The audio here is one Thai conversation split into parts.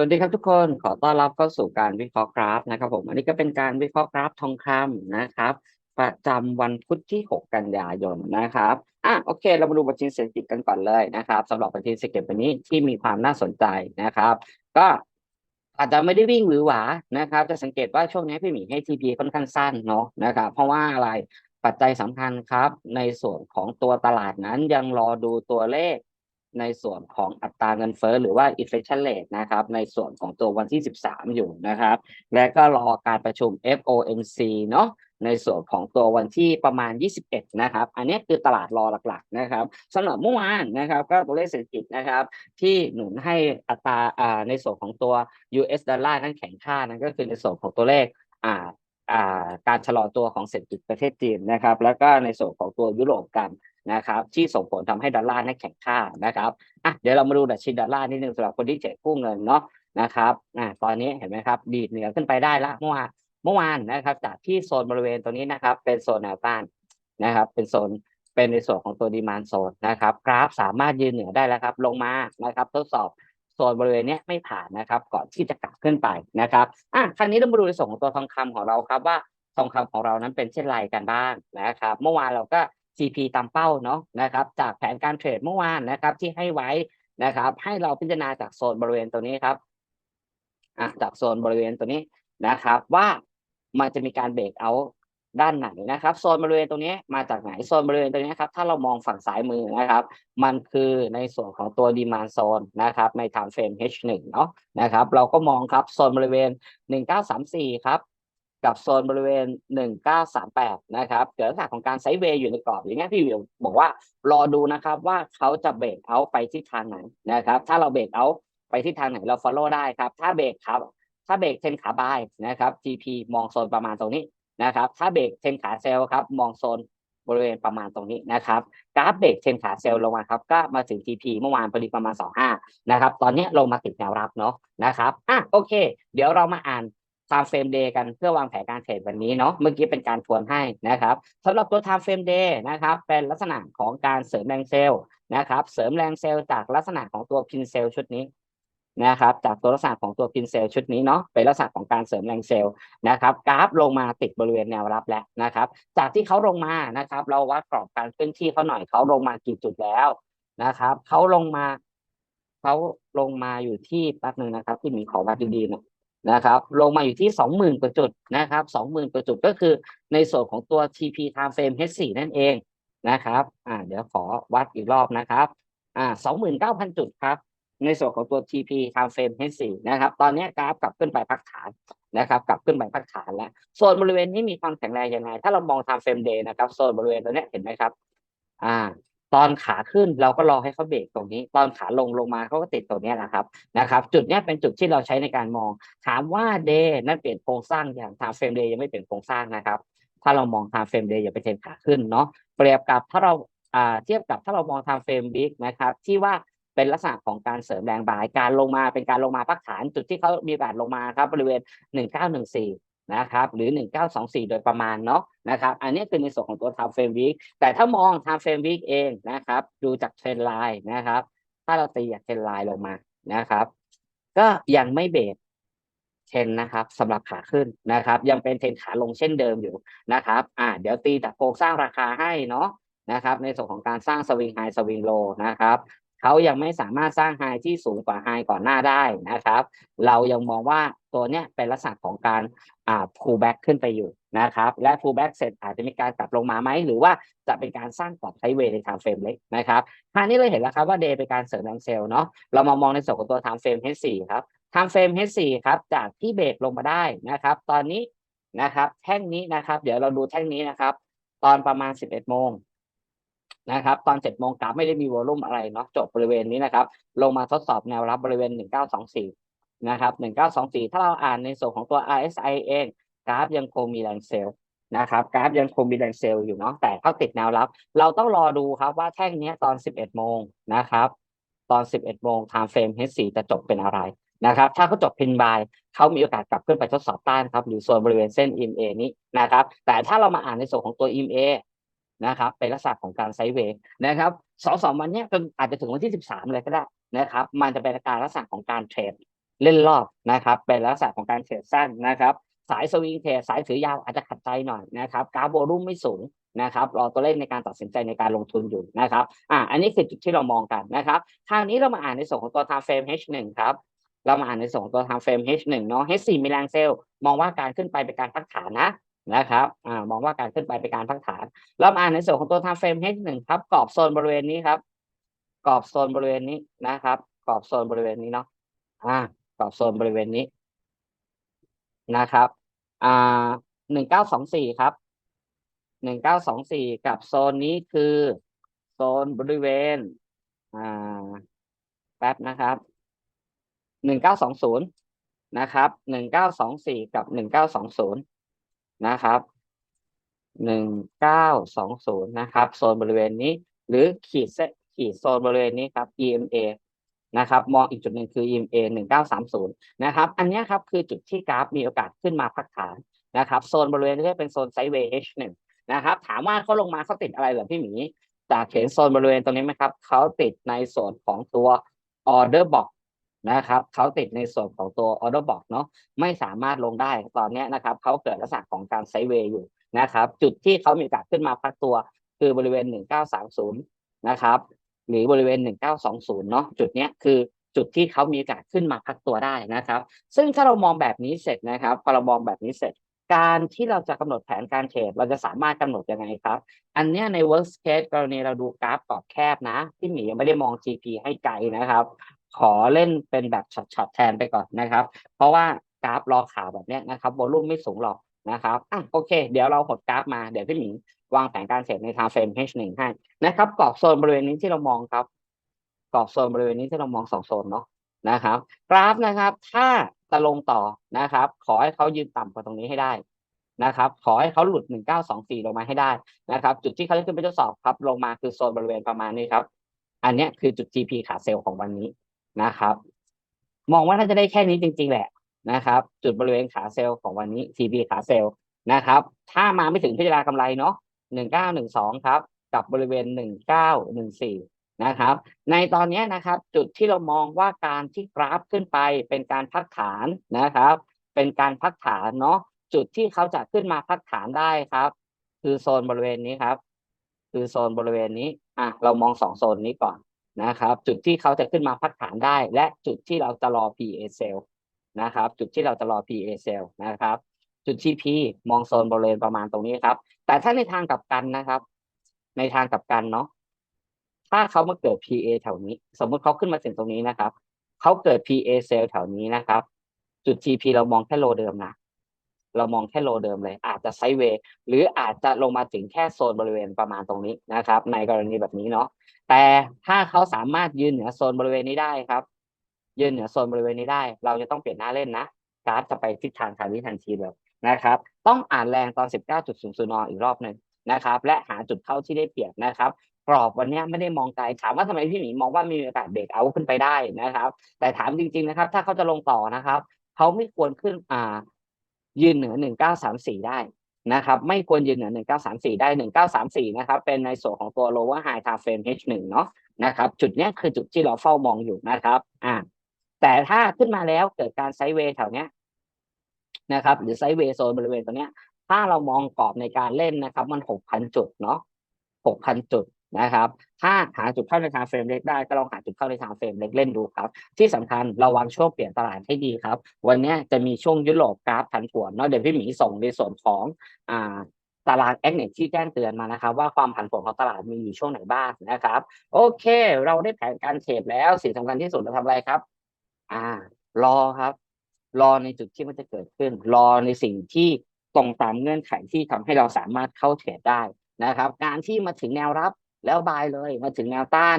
วัสดีครับทุกคนขอต้อนรับเข้าสู่การวิเคราะห์กราฟนะครับ ผมอันนี้ก็เป็นการวิเคราะห์กราฟทองคำนะครับ ประจำวันพุธที่ 6 กันยายนนะครับอะโอเค เรามาดูบัญชีเศรษฐกิจกันก่อนเลยนะครับสำหรับบัญชีเศรษฐกิจวันนี้ที่มีความน่าสนใจนะครับ ก็อาจจะไม่ได้วิ่งหรือหวานะครับ จะสังเกตว่าช่วงนี้พี่หมีให้ TP ค่อนข้างสั้นเนาะนะครับ เพราะว่าอะไรปัจจัยสำคัญครับ ในส่วนของตัวตลาดนั้นยังรอดูตัวเลข ในส่วนของอัตราเงินเฟ้อหรือว่า inflation rate นะครับ ในส่วนของตัววันที่ 13 อยู่นะครับ และก็รอการประชุม FOMC เนาะในส่วนของตัววันที่ประมาณ 21 นะครับ อันนี้คือตลาดรอหลักๆ นะครับสำหรับเมื่อวานนะครับ ก็ตัวเลขเศรษฐกิจนะครับ ที่หนุนให้อัตราอ่าในส่วนของตัว US ดอลลาร์นั้นแข็งค่านั่นก็คือในส่วนของตัวเลขอ่าอ่าการชะลอตัวของเศรษฐกิจประเทศจีนนะครับ แล้วก็ในส่วนของตัวยุโรปกัน นะครับที่ส่งผลทำให้ดอลลาร์นั้นแข็งค่านะครับอะเดี๋ยวเรามาดูดัชนีดอลลาร์นิดนึงสำหรับคนที่เจ็กู้เงินเนาะนะครับอะตอนนี้เห็นไหมครับ ดีดเหนือขึ้นไปได้ละเมื่อวานเมื่อวานนะครับ จากที่โซนบริเวณตรงนี้นะครับ เป็นโซนแนวต้านนะครับ เป็นโซนเป็นในส่วนของตัวดีมานโซนนะครับ กราฟสามารถยืนเหนือได้แล้วครับ ลงมานะครับ ทดสอบโซนบริเวณนี้ไม่ผ่านนะครับ ก่อนที่จะกลับขึ้นไปนะครับอะครั้งนี้เรามาดูในส่วนของตัวทองคำของเราครับว่าทองคำของเรานั้นเป็นเช่นไรกันบ้างนะครับ เมื่อวานเราก็ GP ตามเป้าเนาะนะครับ จากแผนการเทรดเมื่อวานนะครับ ที่ให้ไว้นะครับ ให้เราพิจารณาจากโซนบริเวณตัวนี้ครับอะจากโซนบริเวณตัวนี้นะครับ ว่ามันจะมีการเบรกเอาด้านไหนนะครับ โซนบริเวณตรงนี้มาจากไหนโซนบริเวณตรงนี้ครับถ้าเรามองฝั่งซ้ายมือนะครับ มันคือในส่วนของตัวดีมานโซนนะครับใน time frame H1 เนาะนะครับ เราก็มองครับโซนบริเวณ 1934 ครับ กับโซนบริเวณ 1938 นะครับ เกิดลักษณะของการไซด์เวย์อยู่ในกรอบ อย่างเงี้ยพี่วิวบอกว่ารอดูนะครับว่าเขาจะเบรกเอาไปที่ทางไหนนะครับ ถ้าเราเบรกเอาไปที่ทางไหนเรา follow ได้ครับ ถ้าเบรกครับ ถ้าเบรกเทนขาบายนะครับ GP มองโซนประมาณตรงนี้นะครับ ถ้าเบรกเทนขาเซลครับ มองโซนบริเวณประมาณตรงนี้นะครับกราฟเบรกเทนขาเซลลงมาครับ ก็มาถึง TP เมื่อวานพอดีประมาณ 25 นะครับ ตอนนี้ลงมาติดแนวรับเนาะนะครับ อะโอเค เดี๋ยวเรามาอ่าน time frame day กันเพื่อวางแผนการเทรดวันนี้เนาะเมื่อกี้เป็นการทวนให้นะครับสำหรับตัว time frame day นะครับเป็นลักษณะของการเสริมแรงเซลล์นะครับเสริมแรงเซลล์จากลักษณะของตัวพินเซลล์ชุดนี้นะครับจากตัวลักษณะของตัวพินเซลชุดนี้เนาะเป็นลักษณะของการเสริมแรงเซลล์นะครับกราฟลงมาติดบริเวณแนวรับแล้วนะครับ จากที่เขาลงมานะครับ เราวัดกรอบการเคลื่อนที่เขาหน่อยเขาลงมากี่จุดแล้วนะครับเขาลงมาเขาลงมาอยู่ที่แป๊บหนึ่งนะครับ ที่มีขอวัดดีๆนะ นะครับลงมาอยู่ที่สองหมื่นกว่าจุดนะครับสองหมื่นกว่าจุดก็คือในส่วนของตัว TP Time Frame H4 นั่นเองนะครับอ่าเดี๋ยวขอวัดอีกรอบนะครับอ่าสองหมื่นเก้าพันจุดครับ ในส่วนของตัว TP Time Frame H4 นะครับ ตอนนี้กราฟกลับขึ้นไปพักฐานนะครับกลับขึ้นไปพักฐานแล้วโซนบริเวณนี้มีความแข็งแรงยังไง ถ้าเรามอง Time Frame Day นะครับโซนบริเวณตัวนี้เห็นไหมครับอ่า ตอนขาขึ้นเราก็รอให้เขาเบรกตรงนี้ ตอนขาลงลงมาเขาก็ติดตรงนี้แหละครับนะครับ จุดนี้เป็นจุดที่เราใช้ในการมอง ถามว่าเดย์นั่นเปลี่ยนโครงสร้างอย่างทางเฟรมเดย์ยังไม่เปลี่ยนโครงสร้างนะครับ ถ้าเรามองทางเฟรมเดย์อย่าไปเทรนขาขึ้นเนาะเปรียบกับถ้าเราอ่าเทียบกับถ้าเรามองทางเฟรมบิ๊กนะครับ ที่ว่าเป็นลักษณะของการเสริมแรงบายการลงมาเป็นการลงมาพักฐานจุดที่เขามีแบบลงมาครับบริเวณ 1914 นะครับหรือ 1924 โดยประมาณเนาะ นะครับ อันนี้คือในส่วนของตัว time frame week แต่ถ้ามอง time frame week เองนะครับ ดูจากเทรนไลน์นะครับ ถ้าเราตีจากเทรนไลน์ลงมานะครับ ก็ยังไม่เบรกเทรนนะครับสำหรับขาขึ้นนะครับ ยังเป็นเทรนขาลงเช่นเดิมอยู่นะครับ อ่า เดี๋ยวตีจากโครงสร้างราคาให้เนาะนะครับ ในส่วนของการสร้างสวิงไฮสวิงโลนะครับเขายังไม่สามารถสร้างไฮที่สูงกว่าไฮก่อนหน้าได้นะครับ เรายังมองว่าตัวเนี้ยเป็นลักษณะของการ อ่า pull back ขึ้นไปอยู่นะครับ และ pull back เสร็จอาจจะมีการกลับลงมาไหม หรือว่าจะเป็นการสร้างกรอบไซเวย์ใน time frame เล็กนะครับคราวนี้เราเห็นแล้วครับว่าเดย์เป็นการเสริมแรงเซลล์เนาะเรามามองในส่วนของตัว time frame H4 ครับ time frame H4 ครับจากที่เบรกลงมาได้นะครับ ตอนนี้นะครับแท่งนี้นะครับ เดี๋ยวเราดูแท่งนี้นะครับ ตอนประมาณ 11โมงนะครับ ตอน7โมงกราฟไม่ได้มีวอลุ่มอะไรเนาะจบบริเวณนี้นะครับ ลงมาทดสอบแนวรับบริเวณ 1924 นะครับ 1924 ถ้าเราอ่านในส่วนของตัว RSI เองกราฟยังคงมีแรงเซลล์นะครับกราฟยังคงมีแรงเซลล์อยู่เนาะแต่เขาติดแนวรับ เราต้องรอดูครับว่าแท่งนี้ตอน 11 โมงนะครับตอน 11 โมง time frame H4 จะจบเป็นอะไรนะครับ ถ้าเขาจบพินบายเขามีโอกาสกลับขึ้นไปทดสอบต้านครับหรือโซนบริเวณเส้น EMA นี้นะครับ แต่ถ้าเรามาอ่านในส่วนของตัว EMA นะครับเป็นลักษณะของการไซด์เวย์นะครับสองสองวันนี้จนอาจจะถึงวันที่สิบสามเลยก็ได้นะครับ มันจะเป็นการลักษณะของการเทรด เล่นรอบนะครับ เป็นลักษณะของการเทรดสั้นนะครับ สายสวิงเทรดสายถือยาวอาจจะขัดใจหน่อยนะครับกราฟโวลุ่มไม่สูงนะครับรอตัวเลขในการตัดสินใจในการลงทุนอยู่นะครับอ่าอันนี้คือจุดที่เรามองกันนะครับคราวนี้เรามาอ่านในส่วนของตัว time frame H1 ครับเรามาอ่านในส่วนของตัว time frame H1 เนาะ H4 มีแรงเซลล์มองว่าการขึ้นไปเป็นการพักฐานนะนะครับอ่ามองว่าการขึ้นไปเป็นการพักฐาน เรามาอ่านในส่วนของตัว time frame H1 ครับกรอบโซนบริเวณนี้ครับกรอบโซนบริเวณนี้นะครับกรอบโซนบริเวณนี้เนาะอ่า กรอบโซนบริเวณนี้นะครับอ่าหนึ่งเก้าสองสี่ครับหนึ่งเก้าสองสี่กับโซนนี้คือโซนบริเวณอ่าแป๊บนะครับหนึ่งเก้าสองศูนย์นะครับหนึ่งเก้าสองสี่กับหนึ่งเก้าสองศูนย์นะครับหนึ่งเก้าสองศูนย์นะครับ โซนบริเวณนี้ หรือขีดเส้นขีดโซนบริเวณนี้ครับ EMA นะครับมองอีกจุดหนึ่งคือ EMA หนึ่งเก้าสามศูนะครับอันนี้ครับคือจุดที่กราฟมีโอกาสขึ้นมาพักฐานนะครับโซนบริเวณนี้เป็นโซนไซด์เวย์ H1 นะครับถามว่าเขาลงมาเขาติดอะไรเหรอพี่หมีจากเห็นโซนบริเวณตรงนี้ไหมครับเขาติดในส่วนของตัว order box นะครับเขาติดในส่วนของตัว order box เนาะไม่สามารถลงได้ตอนนี้นะครับเขาเกิดลักษณะของการไซด์เวย์อยู่นะครับจุดที่เขามีโอกาสขึ้นมาพักตัวคือบริเวณ 1930นะครับ หรือบริเวณ 1920 เนาะจุดเนี้ยคือจุดที่เขามีโอกาสขึ้นมาพักตัวได้นะครับ ซึ่งถ้าเรามองแบบนี้เสร็จนะครับ พอเรามองแบบนี้เสร็จ การที่เราจะกำหนดแผนการเทรดเราจะสามารถกำหนดยังไงครับ อันเนี้ยใน worst case กรณีเราดูกราฟกรอบแคบนะ ที่หมียังไม่ได้มอง GP ให้ไกลนะครับ ขอเล่นเป็นแบบช็อตๆแทนไปก่อนนะครับ เพราะว่ากราฟรอข่าวแบบเนี้ยนะครับวอลุ่มไม่สูงหรอก นะครับอะโอเค เดี๋ยวเราหดกราฟมาเดี๋ยวพี่หมีวางแผนการเทรดใน time frame H1 ให้นะครับกรอบโซนบริเวณนี้ที่เรามองครับกรอบโซนบริเวณนี้ที่เรามองสองโซนเนาะนะครับ กราฟนะครับ ถ้าจะลงต่อนะครับ ขอให้เขายืนต่ำกว่าตรงนี้ให้ได้นะครับ ขอให้เขาหลุด 1924 ลงมาให้ได้นะครับ จุดที่เขาจะขึ้นไปทดสอบครับ ลงมาคือโซนบริเวณประมาณนี้ครับ อันเนี้ยคือจุด GP ขาเซลล์ของวันนี้นะครับ มองว่าน่าจะได้แค่นี้จริง ๆ แหละ นะครับ จุดบริเวณขาเซลล์ของวันนี้ TP ขาเซลล์นะครับ ถ้ามาไม่ถึงพิจารณากำไรเนาะ1912ครับ กับบริเวณ1914นะครับ ในตอนนี้นะครับ จุดที่เรามองว่าการที่กราฟขึ้นไปเป็นการพักฐานนะครับ เป็นการพักฐานเนาะจุดที่เขาจะขึ้นมาพักฐานได้ครับ คือโซนบริเวณนี้ครับ คือโซนบริเวณนี้อะเรามองสองโซนนี้ก่อนนะครับ จุดที่เขาจะขึ้นมาพักฐานได้ และจุดที่เราจะรอ PA sell นะครับ จุดที่เราจะรอ PA sell นะครับ จุดที่ P มองโซนบริเวณประมาณตรงนี้ครับ แต่ถ้าในทางกลับกันนะครับ ในทางกลับกันเนาะถ้าเขามาเกิด PA แถวนี้ สมมติเขาขึ้นมาถึงตรงนี้นะครับเขาเกิด PA sell แถวนี้นะครับ จุด GP เรามองแค่โลเดิมนะเรามองแค่โลเดิมเลย อาจจะไซด์เวย์หรืออาจจะลงมาถึงแค่โซนบริเวณประมาณตรงนี้นะครับ ในกรณีแบบนี้เนาะแต่ถ้าเขาสามารถยืนเหนือโซนบริเวณนี้ได้ครับ ยืนเหนือโซนบริเวณนี้ได้ เราจะต้องเปลี่ยนหน้าเล่นนะกราฟจะไปทิศทางทางนี้ทันทีเลยนะครับ ต้องอ่านแรงตอน 19.00นอีกรอบหนึ่งนะครับ และหาจุดเข้าที่ได้เปรียบนะครับกรอบวันนี้ไม่ได้มองไกลถามว่าทำไมพี่หมีมองว่ามีโอกาสเบรกเอาขึ้นไปได้นะครับ แต่ถามจริง ๆนะครับ ถ้าเขาจะลงต่อนะครับเขาไม่ควรขึ้นอ่า ยืนเหนือ 1934 ได้นะครับ ไม่ควรยืนเหนือ 1934 ได้ 1934 นะครับ เป็นในส่วนของตัว lower high time frame H1 เนาะนะครับ จุดนี้คือจุดที่เราเฝ้ามองอยู่นะครับ อ่า แต่ถ้าขึ้นมาแล้วเกิดการไซด์เวย์แถวเนี้ยนะครับ หรือไซด์เวย์โซนบริเวณตรงเนี้ย ถ้าเรามองกรอบในการเล่นนะครับ มัน6,000จุดเนาะ6,000จุดนะครับ ถ้าหาจุดเข้าในทางเฟรมเล็กได้ก็ลองหาจุดเข้าในทางเฟรมเล็กเล่นดูครับ ที่สำคัญระวังช่วงเปลี่ยนตลาดให้ดีครับ วันนี้จะมีช่วงยุโรปกราฟผันผวนเนาะเดี๋ยวพี่หมีส่งในส่วนของอ่าตารางแอคเน็ที่แจ้งเตือนมานะครับ ว่าความผันผวนของตลาดมีอยู่ช่วงไหนบ้างนะครับ โอเค เราได้แผนการเทรดแล้วสิ่งสำคัญที่สุดเราทำอะไรครับ อ่ารอครับ รอในจุดที่มันจะเกิดขึ้น รอในสิ่งที่ตรงตามเงื่อนไขที่ทำให้เราสามารถเข้าเทรดได้นะครับ การที่มาถึงแนวรับแล้วบายเลยมาถึงแนวต้าน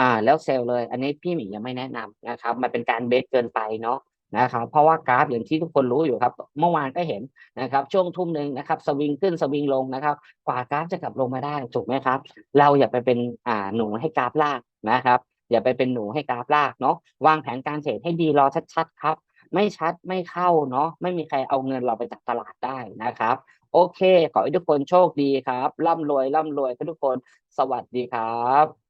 อ่า แล้วเซลเลย อันนี้พี่หมียังไม่แนะนำนะครับ มันเป็นการเบสเกินไปเนาะนะครับ เพราะว่ากราฟอย่างที่ทุกคนรู้อยู่ครับ เมื่อวานก็เห็นนะครับ ช่วงทุ่มหนึ่งนะครับ สวิงขึ้นสวิงลงนะครับ กว่ากราฟจะกลับลงมาได้ถูกไหมครับ เราอย่าไปเป็นอ่าหนูให้กราฟลากนะครับ อย่าไปเป็นหนูให้กราฟลากเนาะวางแผนการเทรดให้ดีรอชัดๆครับ ไม่ชัดไม่เข้าเนาะไม่มีใครเอาเงินเราไปจากตลาดได้นะครับ โอเค ขอให้ทุกคนโชคดีครับ ร่ำรวยร่ำรวยทุกคนสวัสดีครับ